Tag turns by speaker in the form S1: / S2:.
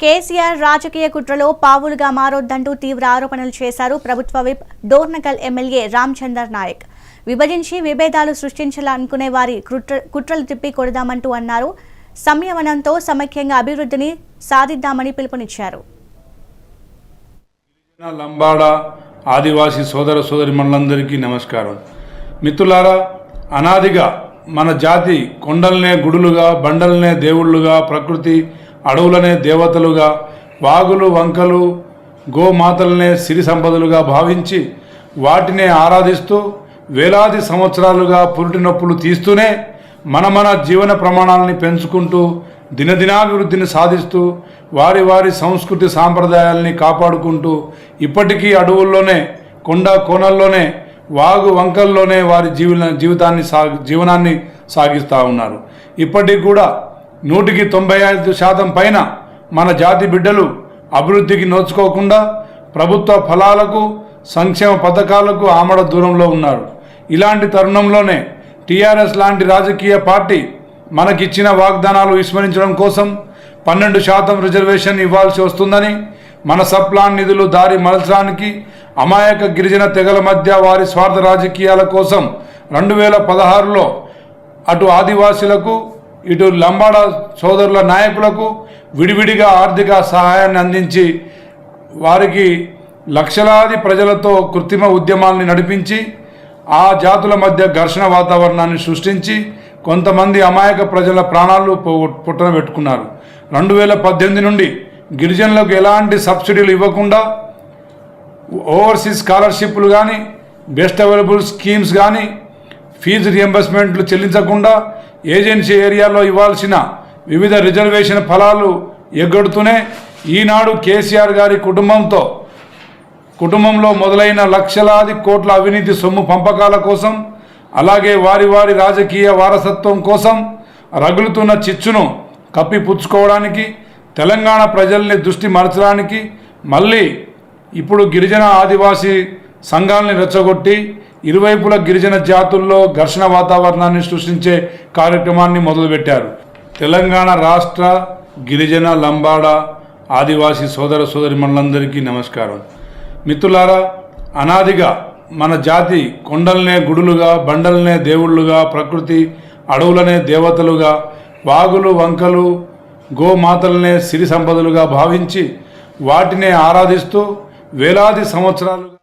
S1: కేసీఆర్ రాజకీయ కుట్రలో పావులుగా మారొద్దంటూ తీవ్ర ఆరోపణలు చేశారు ప్రభుత్వ విప్ డోర్నకల్ ఎమ్మెల్యే రామచందర్ నాయక్. విభజించి విభేదాలు సృష్టించాలనుకునే వారి కుట్ర కుట్రలు తిప్పి కొడదామంటూ అన్నారు. సంయమనంతో సమైక్యంగా అభివృద్ధిని సాధిద్దామని పిలుపునిచ్చారు.
S2: లంబాడ ఆదివాసీ సోదర సోదరి మనందరికీ నమస్కారం. మిత్రులారా అనాదిగా మన జాతి కొండలనే గుడులుగా బండలనే దేవుళ్ళుగా ప్రకృతి అడవులనే దేవతలుగా వాగులు వంకలు గోమాతలనే సిరి సంపదలుగా భావించి వాటినే ఆరాధిస్తూ వేలాది సంవత్సరాలుగా పురిటి నొప్పులు తీస్తూనే మన మన జీవన ప్రమాణాలని పెంచుకుంటూ దినదినాభివృద్ధిని సాధిస్తూ వారి వారి సంస్కృతి సాంప్రదాయాల్ని కాపాడుకుంటూ ఇప్పటికీ అడవుల్లోనే కొండ కోనల్లోనే వాగు వంకల్లోనే వారి జీవన జీవితాన్ని సాగి జీవనాన్ని సాగిస్తూ ఉన్నారు. ఇప్పటికి కూడా నూటికి తొంభై ఐదు శాతం పైన మన జాతి బిడ్డలు అభివృద్ధికి నోచుకోకుండా ప్రభుత్వ ఫలాలకు సంక్షేమ పథకాలకు ఆమడ దూరంలో ఉన్నారు. ఇలాంటి తరుణంలోనే టీఆర్ఎస్ లాంటి రాజకీయ పార్టీ మనకిచ్చిన వాగ్దానాలు విస్మరించడం కోసం పన్నెండు శాతం రిజర్వేషన్ ఇవ్వాల్సి వస్తుందని మన సప్లాన్ నిధులు దారి మలచడానికి అమాయక గిరిజన తెగల మధ్య వారి స్వార్థ రాజకీయాల కోసం రెండు వేల పదహారులో అటు ఆదివాసులకు ఇటు లంబాడ సోదరుల నాయకులకు విడివిడిగా ఆర్థిక సహాయాన్ని అందించి వారికి లక్షలాది ప్రజలతో కృత్రిమ ఉద్యమాల్ని నడిపించి ఆ జాతుల మధ్య ఘర్షణ వాతావరణాన్ని సృష్టించి కొంతమంది అమాయక ప్రజల ప్రాణాలు పుట్టన పెట్టుకున్నారు. రెండు వేల పద్దెనిమిది నుండి గిరిజనులకు ఎలాంటి సబ్సిడీలు ఇవ్వకుండా ఓవర్సీస్ స్కాలర్షిప్లు కానీ బెస్ట్ అవైలబుల్ స్కీమ్స్ కానీ ఫీజు రియంబర్స్మెంట్లు చెల్లించకుండా ఏజెన్సీ ఏరియాలో ఇవ్వాల్సిన వివిధ రిజర్వేషన్ ఫలాలు ఎగ్గొడుతూనే ఈనాడు కేసీఆర్ గారి కుటుంబంతో కుటుంబంలో మొదలైన లక్షలాది కోట్ల అవినీతి సొమ్ము పంపకాల కోసం అలాగే వారి వారి రాజకీయ వారసత్వం కోసం రగులుతున్న చిచ్చును కప్పిపుచ్చుకోవడానికి తెలంగాణ ప్రజల్ని దృష్టి మరచడానికి మళ్ళీ ఇప్పుడు గిరిజన ఆదివాసీ సంఘాలని రెచ్చగొట్టి ఇరువైపుల గిరిజన జాతుల్లో ఘర్షణ వాతావరణాన్ని సృష్టించే కార్యక్రమాన్ని మొదలుపెట్టారు. తెలంగాణ రాష్ట్ర గిరిజన లంబాడ ఆదివాసీ సోదర సోదరి నమస్కారం. మిత్రులారా అనాదిగా మన జాతి కొండలనే గుడులుగా బండలనే దేవుళ్ళుగా ప్రకృతి అడవులనే దేవతలుగా వాగులు వంకలు గోమాతలనే సిరి సంపదలుగా భావించి వాటినే ఆరాధిస్తూ వేలాది సంవత్సరాలు